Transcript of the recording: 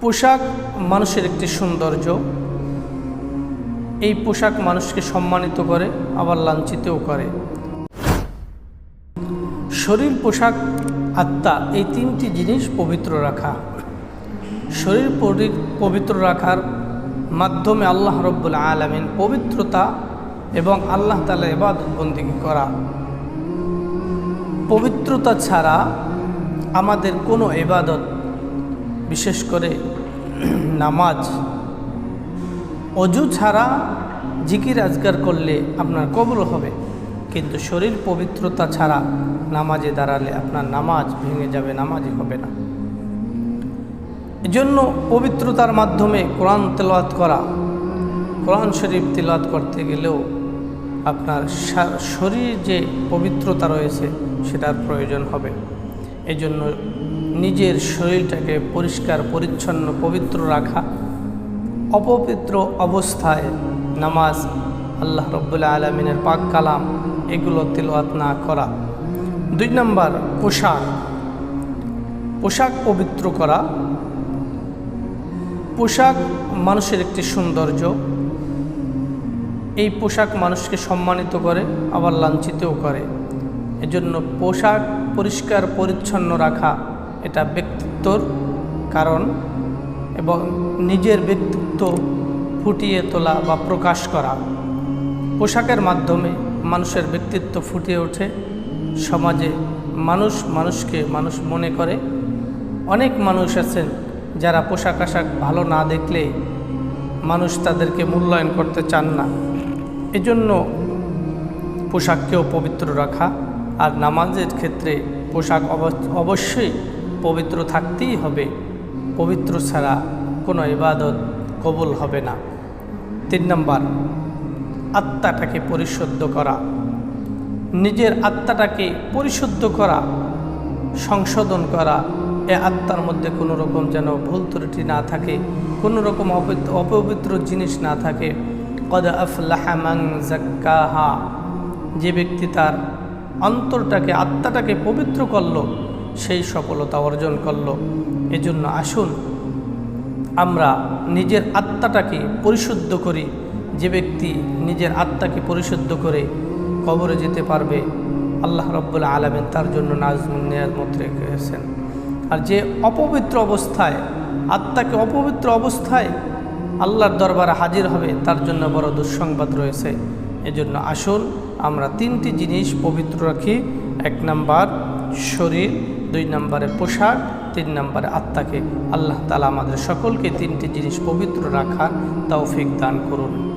পোশাক মানুষের একটি সৌন্দর্য। এই পোশাক মানুষকে সম্মানিত করে, আবার লাঞ্ছিতও করে। শরীর, পোশাক, আত্মা এই তিনটি জিনিস পবিত্র রাখা। শরীর পবিত্র রাখার মাধ্যমে আল্লাহ রব্বুল আলমিন পবিত্রতা এবং আল্লাহ তালা এবাদত বন্দিগি করা। পবিত্রতা ছাড়া আমাদের কোনো এবাদত বিশেষ করে নামাজ। অজু ছাড়া জিকির আজগার করলে আপনার কবল হবে, কিন্তু শরীর পবিত্রতা ছাড়া নামাজে দাঁড়ালে আপনার নামাজ ভেঙে যাবে, নামাজই হবে না। এজন্য পবিত্রতার মাধ্যমে কোরআন তেলাওয়াত করা, কোরআন শরীফ তেলাওয়াত করতে গেলেও আপনার শরীর যে পবিত্রতা রয়েছে সেটার প্রয়োজন হবে। এজন্য নিজের শরীরটাকে পরিষ্কার, পরিচ্ছন্ন, পবিত্র রাখা। অপবিত্র অবস্থায় নামাজ আল্লাহ রব্বুল্লাহ আলমিনের পাক কালাম এগুলো তেলাওয়াত না করা। দুই নম্বর, পোশাক। পোশাক পবিত্র করা। পোশাক মানুষের একটি সৌন্দর্য। এই পোশাক মানুষকে সম্মানিত করে, আবার লাঞ্ছিতও করে। এজন্য পোশাক পরিষ্কার, পরিচ্ছন্ন রাখা এটা ব্যক্তিত্বর কারণ এবং নিজের ব্যক্তিত্ব ফুটিয়ে তোলা বা প্রকাশ করা। পোশাকের মাধ্যমে মানুষের ব্যক্তিত্ব ফুটিয়ে ওঠে। সমাজে মানুষ মানুষকে মানুষ মনে করে। অনেক মানুষ আছেন যারা পোশাক আশাক ভালো না দেখলে মানুষ তাদেরকে মূল্যায়ন করতে চান না। এজন্য পোশাককেও পবিত্র রাখা আর নামাজের ক্ষেত্রে পোশাক অব- অবশ্যই পবিত্র থাকতেই হবে। পবিত্র ছাড়া কোনো ইবাদত কবুল হবে না। তিন নম্বর, আত্মাটাকে পরিশুদ্ধ করা। নিজের আত্মাটাকে পরিশুদ্ধ করা, সংশোধন করা, এ আত্মার মধ্যে কোনো রকম যেন ভুল ত্রুটি না থাকে, কোনো রকম অপবিত্র জিনিস না থাকে। কদ আফলাহামাং জাক্কাহা যে ব্যক্তি তার অন্তরটাকে, আত্মাটাকে পবিত্র করল সেই সফলতা অর্জন করল। এজন্য আসুন, আমরা নিজের আত্মাটাকে পরিশুদ্ধ করি। যে ব্যক্তি নিজের আত্মাকে পরিশুদ্ধ করে কবরে যেতে পারবে, আল্লাহ রব্বুল্লা আলমেন তার জন্য নাজমুন নিয়াজমত রেখেছেন। আর যে অপবিত্র অবস্থায়, আত্মাকে অপবিত্র অবস্থায় আল্লাহর দরবারে হাজির হবে, তার জন্য বড় দুঃসংবাদ রয়েছে। এজন্য আসুন, আমরা তিনটি জিনিস পবিত্র রাখি। এক নাম্বার শরীর, দুই নম্বরে পোশাক, তিন নম্বরে আত্মাকে। আল্লাহ তালা আমাদের সকলকে তিনটি জিনিস পবিত্র রাখার তৌফিক দান করুন।